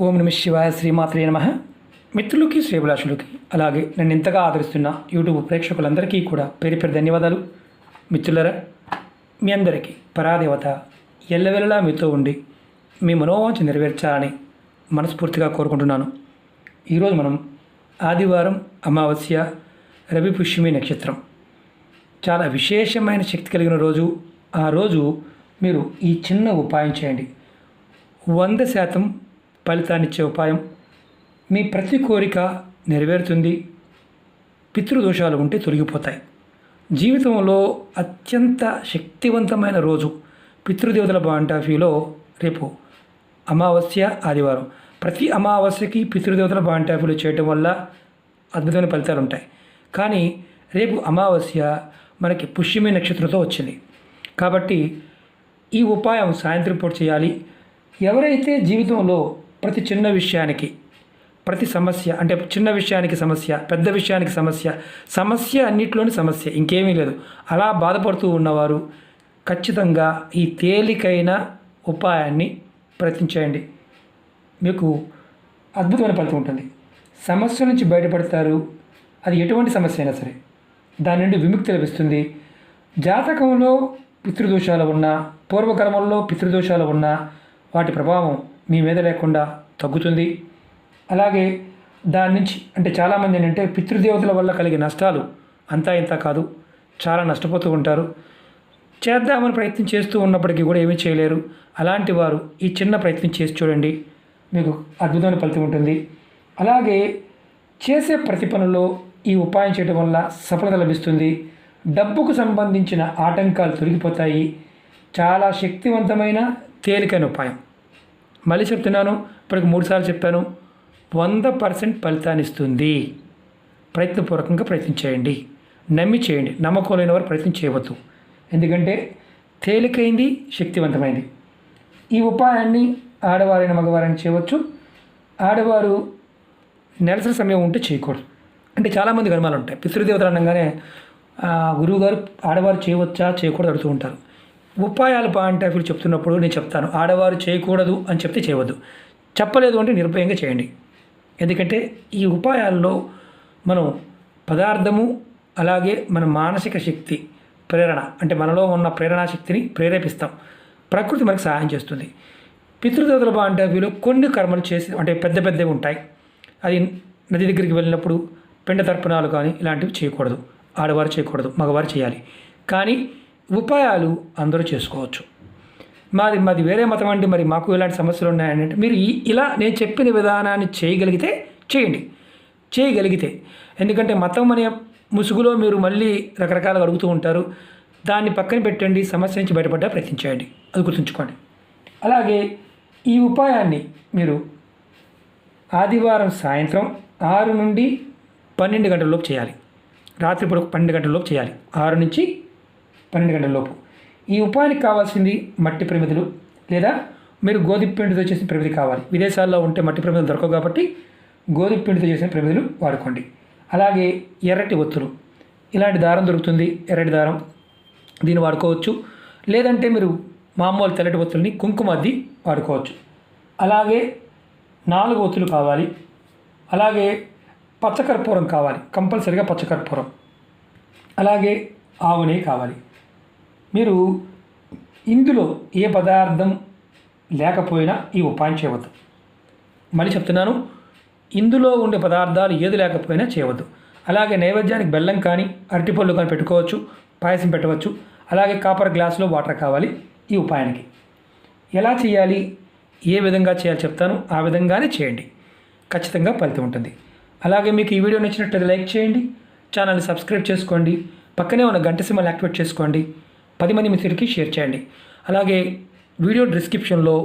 ఓం నమ శివాయ శ్రీమాత్రే నమ. మిత్రులకి శ్రీభిలాషులకి అలాగే నన్ను ఇంతగా ఆదరిస్తున్న యూట్యూబ్ ప్రేక్షకులందరికీ కూడా పేరు పేరు ధన్యవాదాలు. మిత్రులరా మీ అందరికీ పరాదేవత ఎల్లవెల్లలా మీతో ఉండి మీ మనోవాంఛ నెరవేర్చాలని మనస్ఫూర్తిగా కోరుకుంటున్నాను. ఈరోజు మనం ఆదివారం అమావాస్య రవి పుష్యమి నక్షత్రం. చాలా విశేషమైన శక్తి కలిగిన రోజు. ఆ రోజు మీరు ఈ చిన్న ఉపాయం చేయండి. వంద శాతం ఫలితాన్నిచ్చే ఉపాయం మీ ప్రతి కోరిక నెరవేరుతుంది. పితృదోషాలు ఉంటే తొలగిపోతాయి. జీవితంలో అత్యంత శక్తివంతమైన రోజు పితృదేవతల బాంటాఫీలో రేపు అమావాస్య ఆదివారం. ప్రతి అమావాస్యకి పితృదేవతల బాంటాఫీలు చేయటం వల్ల అద్భుతమైన ఫలితాలు ఉంటాయి. కానీ రేపు అమావాస్య మనకి పుష్యమి నక్షత్రంతో వచ్చింది. కాబట్టి ఈ ఉపాయం సాయంత్రం పూట చేయాలి. ఎవరైతే జీవితంలో ప్రతి చిన్న విషయానికి ప్రతి సమస్య అంటే చిన్న విషయానికి సమస్య పెద్ద విషయానికి సమస్య సమస్య అన్నిట్లోని సమస్య ఇంకేమీ లేదు. అలా బాధపడుతూ ఉన్నవారు ఖచ్చితంగా ఈ తేలికైన ఉపాయాన్ని ప్రయత్నించేయండి. మీకు అద్భుతమైన ఫలితం ఉంటుంది. సమస్య నుంచి బయటపడతారు. అది ఎటువంటి సమస్య అయినా సరే. దాని నుండి విముక్తి లభిస్తుంది. జాతకంలో పితృదోషాలు ఉన్నా పూర్వకర్మంలో పితృదోషాలు ఉన్నా వాటి ప్రభావం మీ మీద లేకుండా తగ్గుతుంది. అలాగే దాని నుంచి అంటే చాలామంది ఏంటంటే పితృదేవతల వల్ల కలిగే నష్టాలు అంతా ఇంత కాదు. చాలా నష్టపోతూ ఉంటారు. చేద్దామని ప్రయత్నం చేస్తూ ఉన్నప్పటికీ కూడా ఏమీ చేయలేరు. అలాంటి వారు ఈ చిన్న ప్రయత్నం చేసి చూడండి. మీకు అద్భుతమైన ఫలితం ఉంటుంది. అలాగే చేసే ప్రతి పనిలో ఈ ఉపాయం చేయడం వల్ల సఫలత లభిస్తుంది. డబ్బుకు సంబంధించిన ఆటంకాలు తొలగిపోతాయి. చాలా శక్తివంతమైన తేలికైన ఉపాయం. మళ్ళీ చెప్తున్నాను ఇప్పటికి మూడుసార్లు చెప్పాను. వంద పర్సెంట్ ఫలితాన్ని ఇస్తుంది. ప్రయత్నపూర్వకంగా ప్రయత్నం చేయండి. నమ్మి చేయండి. నమ్మకం లేని వారు ప్రయత్నం చేయవద్దు. ఎందుకంటే తేలికైంది శక్తివంతమైంది. ఈ ఉపాయాన్ని ఆడవారైన మగవారైనా చేయవచ్చు. ఆడవారు నెలసరి సమయం ఉంటే చేయకూడదు. అంటే చాలామంది గర్మాలు ఉంటాయి. పితృదేవతలు అనగానే గురువుగారు ఆడవారు చేయవచ్చా చేయకూడదు అడుగుతూ ఉంటారు. ఉపాయాలు పాయింట్ వీళ్ళు చెప్తున్నప్పుడు నేను చెప్తాను. ఆడవారు చేయకూడదు అని చెప్తే చేయవద్దు. చెప్పలేదు అంటే నిర్భయంగా చేయండి. ఎందుకంటే ఈ ఉపాయాల్లో మనం పదార్థము అలాగే మన మానసిక శక్తి ప్రేరణ అంటే మనలో ఉన్న ప్రేరణా శక్తిని ప్రేరేపిస్తాం. ప్రకృతి మనకు సహాయం చేస్తుంది. పితృదేవతల వ్యూలో కొన్ని కర్మలు చేసి అంటే పెద్ద పెద్దవి ఉంటాయి. అది నది దగ్గరికి వెళ్ళినప్పుడు పిండ తర్పణాలు కానీ ఇలాంటివి చేయకూడదు. ఆడవారు చేయకూడదు మగవారు చేయాలి. కానీ ఉపాయాలు అందరూ చేసుకోవచ్చు. మాది మాది వేరే మతం అండి మరి మాకు ఇలాంటి సమస్యలు ఉన్నాయంటే మీరు ఇలా నేను చెప్పిన విధానాన్ని చేయగలిగితే చేయండి. చేయగలిగితే. ఎందుకంటే మతం అనే ముసుగులో మీరు మళ్ళీ రకరకాలుగా అడుగుతూ ఉంటారు. దాన్ని పక్కన పెట్టండి సమస్య నుంచి బయటపడ్డా ప్రయత్నించండి అది గుర్తుంచుకోండి. అలాగే ఈ ఉపాయాన్ని మీరు ఆదివారం సాయంత్రం ఆరు నుండి పన్నెండు గంటల లోపు చేయాలి. రాత్రిపూట పన్నెండు గంటల లోపు చేయాలి. ఆరు నుంచి పన్నెండు గంటల లోపు. ఈ ఉపాయానికి కావాల్సింది మట్టి ప్రమిదలు లేదా మీరు గోధుమ పిండితో చేసిన ప్రమిది కావాలి. విదేశాల్లో ఉంటే మట్టి ప్రమిదలు దొరకవు కాబట్టి గోధుమ పిండితో చేసిన ప్రమిదలు వాడుకోండి. అలాగే ఎర్రటి ఒత్తులు. ఇలాంటి దారం దొరుకుతుంది. ఎర్రటి దారం దీన్ని వాడుకోవచ్చు. లేదంటే మీరు మామూలు తెల్లటి ఒత్తుల్ని కుంకుమ అద్ది వాడుకోవచ్చు. అలాగే నాలుగు ఒత్తులు కావాలి. అలాగే పచ్చకర్పూరం కావాలి. కంపల్సరిగా పచ్చకర్పూరం అలాగే ఆవు నెయ్యి కావాలి. మీరు ఇందులో ఏ పదార్థం లేకపోయినా ఈ ఉపాయం చేయవద్దు. మళ్ళీ చెప్తున్నాను ఇందులో ఉండే పదార్థాలు ఏది లేకపోయినా చేయవద్దు. అలాగే నైవేద్యానికి బెల్లం కానీ అరటిపళ్ళు కానీ పెట్టుకోవచ్చు పాయసం పెట్టవచ్చు అలాగే కాపర్ గ్లాసులో వాటర్ కావాలి ఈ ఉపాయానికి. ఎలా చేయాలి? ఏ విధంగా చేయాలి చెప్తాను ఆ విధంగానే చేయండి. ఖచ్చితంగా ఫలితం ఉంటుంది. అలాగే మీకు ఈ వీడియో నచ్చినట్లయితే లైక్ చేయండి ఛానల్ని సబ్స్క్రైబ్ చేసుకోండి పక్కనే ఉన్న గంట సిమ్మల్ని యాక్టివేట్ చేసుకోండి. పది మంది మిత్రులకి షేర్ చేయండి. అలాగే వీడియో డిస్క్రిప్షన్లో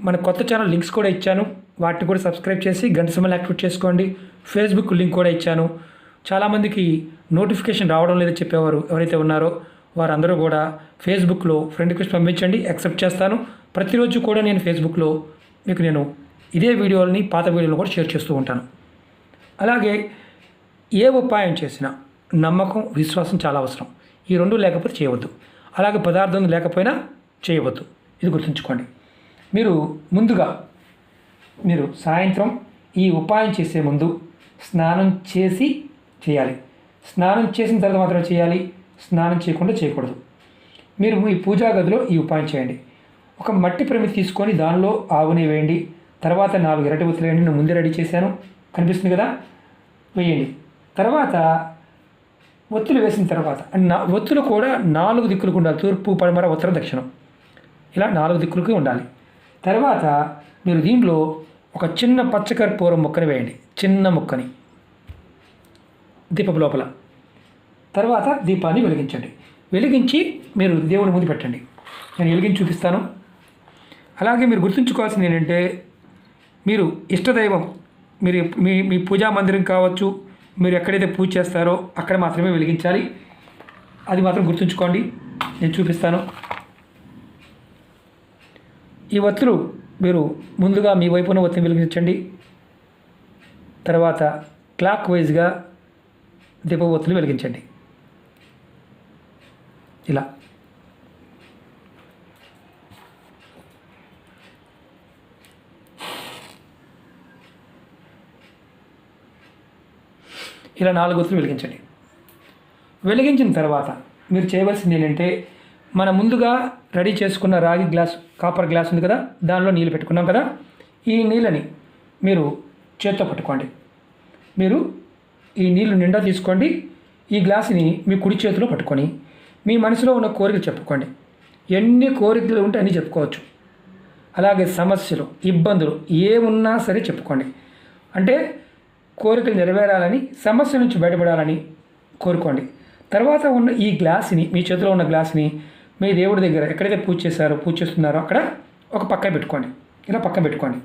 మన కొత్త ఛానల్ లింక్స్ కూడా ఇచ్చాను. వాటిని కూడా సబ్స్క్రైబ్ చేసి గంట సింబల్ యాక్టివేట్ చేసుకోండి. ఫేస్బుక్ లింక్ కూడా ఇచ్చాను. చాలామందికి నోటిఫికేషన్ రావడం లేదని చెప్పేవారు ఎవరైతే ఉన్నారో వారందరూ కూడా ఫేస్బుక్లో ఫ్రెండ్ రిక్వెస్ట్ పంపించండి యాక్సెప్ట్ చేస్తాను. ప్రతిరోజు కూడా నేను ఫేస్బుక్లో మీకు నేను ఇదే వీడియోలని పాత వీడియోలు కూడా షేర్ చేస్తూ ఉంటాను. అలాగే ఏ ఉపాయం చేసినా నమ్మకం విశ్వాసం చాలా అవసరం. ఈ రెండు లేకపోతే చేయవద్దు. అలాగే పదార్థం లేకపోయినా చేయవద్దు. ఇది గుర్తుంచుకోండి. మీరు ముందుగా మీరు సాయంత్రం ఈ ఉపాయం చేసే ముందు స్నానం చేసి చేయాలి. స్నానం చేసిన తర్వాత మాత్రమే చేయాలి. స్నానం చేయకుండా చేయకూడదు. మీరు మీ పూజా గదిలో ఈ ఉపాయం చేయండి. ఒక మట్టి ప్రమితి తీసుకొని దానిలో ఆవుని వేయండి. తర్వాత నాలుగు ఎరటి ఒత్తులు వేయండి. నేను ముందే రెడీ చేశాను. కనిపిస్తుంది కదా? వేయండి. తర్వాత ఒత్తులు వేసిన తర్వాత నా ఒత్తులు కూడా నాలుగు దిక్కులకు ఉండాలి. తూర్పు పడమర ఉత్తర దక్షిణం. ఇలా నాలుగు దిక్కులకి ఉండాలి. తర్వాత మీరు దీంట్లో ఒక చిన్న పచ్చకర్పూరం ముక్కని వేయండి. చిన్న ముక్కని. దీపం లోపల. తర్వాత దీపాన్ని వెలిగించండి. వెలిగించి మీరు దేవుని ముందు పెట్టండి. నేను వెలిగించి చూపిస్తాను. అలాగే మీరు గుర్తుంచుకోవాల్సింది ఏంటంటే మీరు ఇష్టదైవం మీరు మీ మీ పూజా మందిరం కావచ్చు మీరు ఎక్కడైతే పూజ చేస్తారో అక్కడ మాత్రమే వెలిగించాలి. అది మాత్రం గుర్తుంచుకోండి. నేను చూపిస్తాను. ఈ ఒత్తులు మీరు ముందుగా మీ వైపున ఒత్తిని వెలిగించండి. తర్వాత క్లాక్ వైజ్గా దీప ఒత్తులు వెలిగించండి. ఇలా. ఇలా నాలుగు ఒత్తులు వెలిగించండి. వెలిగించిన తర్వాత మీరు చేయవలసింది ఏంటంటే మన ముందుగా రెడీ చేసుకున్న రాగి గ్లాస్ కాపర్ గ్లాస్ ఉంది కదా దానిలో నీళ్ళు పెట్టుకున్నాం కదా ఈ నీళ్ళని మీరు చేత్తో పట్టుకోండి. మీరు ఈ నీళ్ళు నిండా తీసుకోండి ఈ గ్లాసుని మీ కుడి చేతిలో పట్టుకొని మీ మనసులో ఉన్న కోరికలు చెప్పుకోండి. ఎన్ని కోరికలు ఉంటే అన్నీ చెప్పుకోవచ్చు. అలాగే సమస్యలు ఇబ్బందులు ఏమున్నా సరే చెప్పుకోండి. అంటే కోరికలు నెరవేరాలని సమస్య నుంచి బయటపడాలని కోరుకోండి. తర్వాత ఉన్న ఈ గ్లాస్ని మీ చేతిలో ఉన్న గ్లాస్ని మీ దేవుడి దగ్గర ఎక్కడైతే పూజ చేశారో పూజ చేస్తున్నారో అక్కడ ఒక పక్కన పెట్టుకోండి. ఇలా పక్కన పెట్టుకోండి.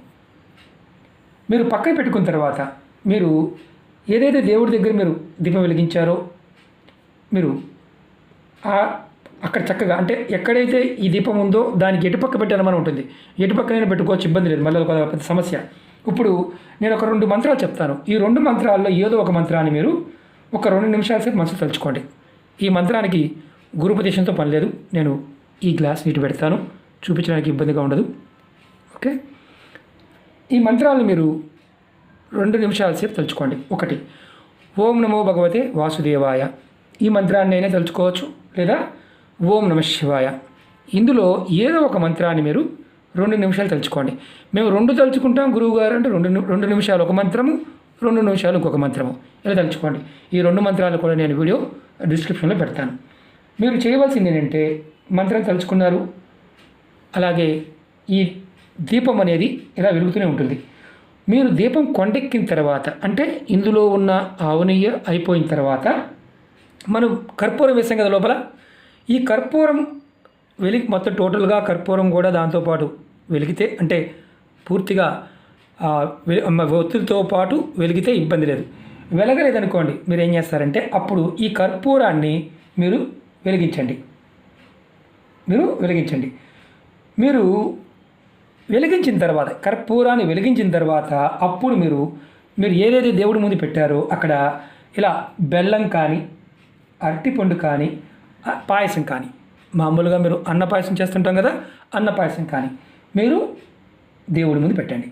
మీరు పక్కన పెట్టుకున్న తర్వాత మీరు ఏదైతే దేవుడి దగ్గర మీరు దీపం వెలిగించారో మీరు ఆ- అక్కడ చక్కగా అంటే ఎక్కడైతే ఈ దీపం ఉందో దానికి ఎటు పక్క పెట్టాలని ఉంటుంది. ఎటు పక్కనైనా పెట్టుకోవచ్చు ఇబ్బంది లేదు. మళ్ళీ పెద్ద సమస్య. ఇప్పుడు నేను ఒక రెండు మంత్రాలు చెప్తాను. ఈ రెండు మంత్రాల్లో ఏదో ఒక మంత్రాన్ని మీరు ఒక రెండు నిమిషాల సేపు మనసు తలుచుకోండి. ఈ మంత్రానికి గురుపదేశంతో పని లేదు. నేను ఈ గ్లాస్ నీటి పెడతాను. చూపించడానికి ఇబ్బందిగా ఉండదు. ఓకే? ఈ మంత్రాలను మీరు రెండు నిమిషాల సేపు తలుచుకోండి. ఒకటి ఓం నమో భగవతే వాసుదేవాయ. ఈ మంత్రాన్ని అయినా తలుచుకోవచ్చు లేదా ఓం నమ శివాయ. ఇందులో ఏదో ఒక మంత్రాన్ని మీరు రెండు నిమిషాలు తలుచుకోండి. మేము రెండు తలుచుకుంటాం గురువు గారు అంటే రెండు రెండు నిమిషాలు ఒక మంత్రము రెండు నిమిషాలు ఇంకొక మంత్రము. ఇలా తలుచుకోండి. ఈ రెండు మంత్రాలు కూడా నేను వీడియో డిస్క్రిప్షన్లో పెడతాను. మీరు చేయవలసింది ఏంటంటే మంత్రం తలుచుకున్నారు. అలాగే ఈ దీపం అనేది ఇలా వెలుగుతూనే ఉంటుంది. మీరు దీపం కొండెక్కిన తర్వాత అంటే ఇందులో ఉన్న ఆవునెయ్య అయిపోయిన తర్వాత మనం కర్పూరం వేసాం కదా లోపల. ఈ కర్పూరం వెలి మొత్తం టోటల్గా కర్పూరం కూడా దాంతోపాటు వెలిగితే అంటే పూర్తిగా ఒత్తిడితో పాటు వెలిగితే ఇబ్బంది లేదు. వెలగలేదనుకోండి మీరు ఏం చేస్తారంటే అప్పుడు ఈ కర్పూరాన్ని మీరు వెలిగించండి. మీరు వెలిగించండి. మీరు వెలిగించిన తర్వాత కర్పూరాన్ని వెలిగించిన తర్వాత అప్పుడు మీరు మీరు ఏదైతే దేవుడి ముందు పెట్టారో అక్కడ ఇలా బెల్లం కానీ అరటిపండు కానీ పాయసం కానీ మామూలుగా మీరు అన్న పాయసం చేస్తుంటాం కదా అన్న పాయసం కానీ మీరు దేవుడి ముందు పెట్టండి.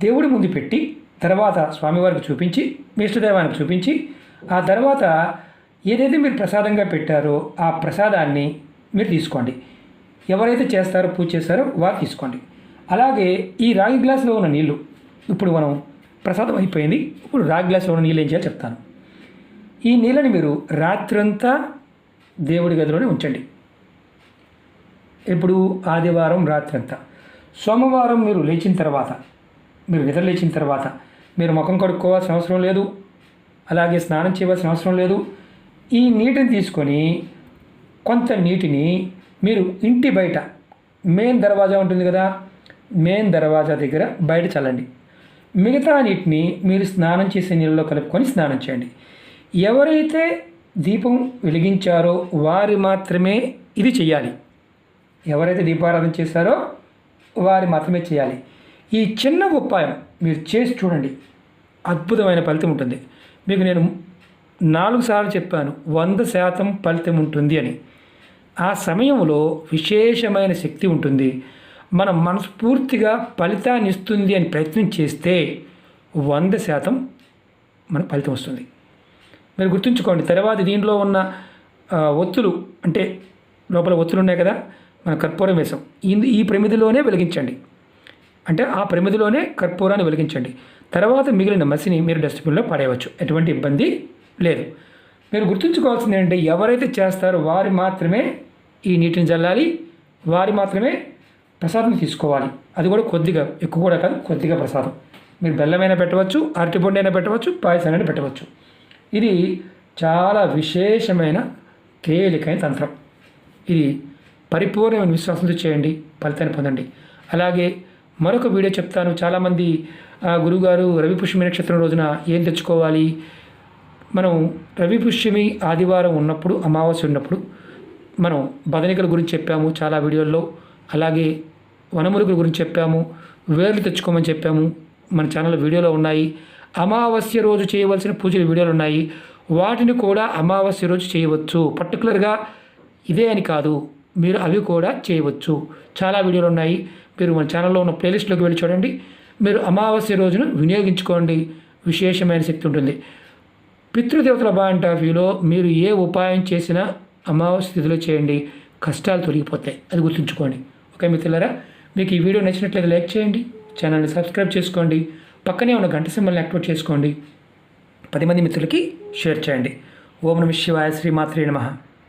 దేవుడి ముందు పెట్టి తర్వాత స్వామివారికి చూపించి మీ ఇష్టదైవానికి చూపించి ఆ తర్వాత ఏదైతే మీరు ప్రసాదంగా పెట్టారో ఆ ప్రసాదాన్ని మీరు తీసుకోండి. ఎవరైతే చేస్తారో పూజ చేస్తారో వారు తీసుకోండి. అలాగే ఈ రాగి గ్లాసులో ఉన్న నీళ్ళు ఇప్పుడు మనం ప్రసాదం అయిపోయింది. ఇప్పుడు రాగి గ్లాసులో ఉన్న నీళ్ళు ఏం చేయాలో చెప్తాను. ఈ నీళ్ళని మీరు రాత్రంతా దేవుడి గదిలోనే ఉంచండి. ఇప్పుడు ఆదివారం రాత్రి అంతా సోమవారం మీరు లేచిన తర్వాత మీరు నిద్ర లేచిన తర్వాత మీరు ముఖం కడుక్కోవాల్సిన అవసరం లేదు అలాగే స్నానం చేయవలసిన అవసరం లేదు. ఈ నీటిని తీసుకొని కొంత నీటిని మీరు ఇంటి బయట మెయిన్ దర్వాజా ఉంటుంది కదా మెయిన్ దర్వాజా దగ్గర బయట చల్లండి. మిగతా నీటిని మీరు స్నానం చేసే నీళ్ళలో కలుపుకొని స్నానం చేయండి. ఎవరైతే దీపం వెలిగించారో వారు మాత్రమే ఇది చేయాలి. ఎవరైతే దీపారాధన చేశారో వారి మాత్రమే చేయాలి. ఈ చిన్న ఉపాయం మీరు చేసి చూడండి. అద్భుతమైన ఫలితం ఉంటుంది. మీకు నేను నాలుగు సార్లు చెప్పాను వంద శాతం ఫలితం ఉంటుంది అని. ఆ సమయంలో విశేషమైన శక్తి ఉంటుంది. మనం మనస్ఫూర్తిగా ఫలితాన్ని ఇస్తుంది అని ప్రయత్నం చేస్తే వంద శాతం మన ఫలితం వస్తుంది. మీరు గుర్తుంచుకోండి తర్వాత దీంట్లో ఉన్న ఒత్తులు అంటే లోపల ఒత్తులు ఉన్నాయి కదా మన కర్పూరం వేసాం ఈ ఈ ప్రమిదిలోనే వెలిగించండి. అంటే ఆ ప్రమిదిలోనే కర్పూరాన్ని వెలిగించండి. తర్వాత మిగిలిన మసిని మీరు డస్ట్బిన్లో పడేయవచ్చు. ఎటువంటి ఇబ్బంది లేదు. మీరు గుర్తుంచుకోవాల్సింది ఏంటంటే ఎవరైతే చేస్తారో వారు మాత్రమే ఈ నీటిని చల్లాలి వారి మాత్రమే ప్రసాదం తీసుకోవాలి. అది కూడా కొద్దిగా ఎక్కువ కూడా కాదు కొద్దిగా ప్రసాదం. మీరు బెల్లమైనా పెట్టవచ్చు అరటిపొండి అయినా పెట్టవచ్చు పాయసాన్ని పెట్టవచ్చు. ఇది చాలా విశేషమైన తేలికైన తంత్రం. ఇది పరిపూర్ణమైన విశ్వాసంతో చేయండి ఫలితాన్ని పొందండి. అలాగే మరొక వీడియో చెప్తాను. చాలామంది "ఆ, రవి పుష్యమి నక్షత్రం రోజున ఏం తెచ్చుకోవాలి? మనం రవి పుష్యమి ఆదివారం ఉన్నప్పుడు అమావాస్య ఉన్నప్పుడు మనం బదనికల గురించి చెప్పాము చాలా వీడియోల్లో. అలాగే వనమురుగుల గురించి చెప్పాము వేర్లు తెచ్చుకోమని చెప్పాము మన ఛానల్ వీడియోలో ఉన్నాయి. అమావాస్య రోజు చేయవలసిన పూజల వీడియోలు ఉన్నాయి. వాటిని కూడా అమావాస్య రోజు చేయవచ్చు. పర్టికులర్గా ఇదే అని కాదు. మీరు అవి కూడా చేయవచ్చు. చాలా వీడియోలు ఉన్నాయి. మీరు మన ఛానల్లో ఉన్న ప్లేలిస్ట్లోకి వెళ్ళి చూడండి. మీరు అమావాస్య రోజును వినియోగించుకోండి. విశేషమైన శక్తి ఉంటుంది. పితృదేవతల పాయింట్ ఆఫ్ వ్యూలో మీరు ఏ ఉపాయం చేసినా అమావాస్య స్థితిలో చేయండి. కష్టాలు తొలగిపోతాయి. అది గుర్తుంచుకోండి. ఓకే మిత్రులారా? మీకు ఈ వీడియో నచ్చినట్లయితే లైక్ చేయండి. ఛానల్ని సబ్స్క్రైబ్ చేసుకోండి. పక్కనే ఉన్న గంట సింబల్ని యాక్టివేట్ చేసుకోండి. పది మంది మిత్రులకి షేర్ చేయండి. ఓం నమ శివాయ శ్రీమాత్రే నమహ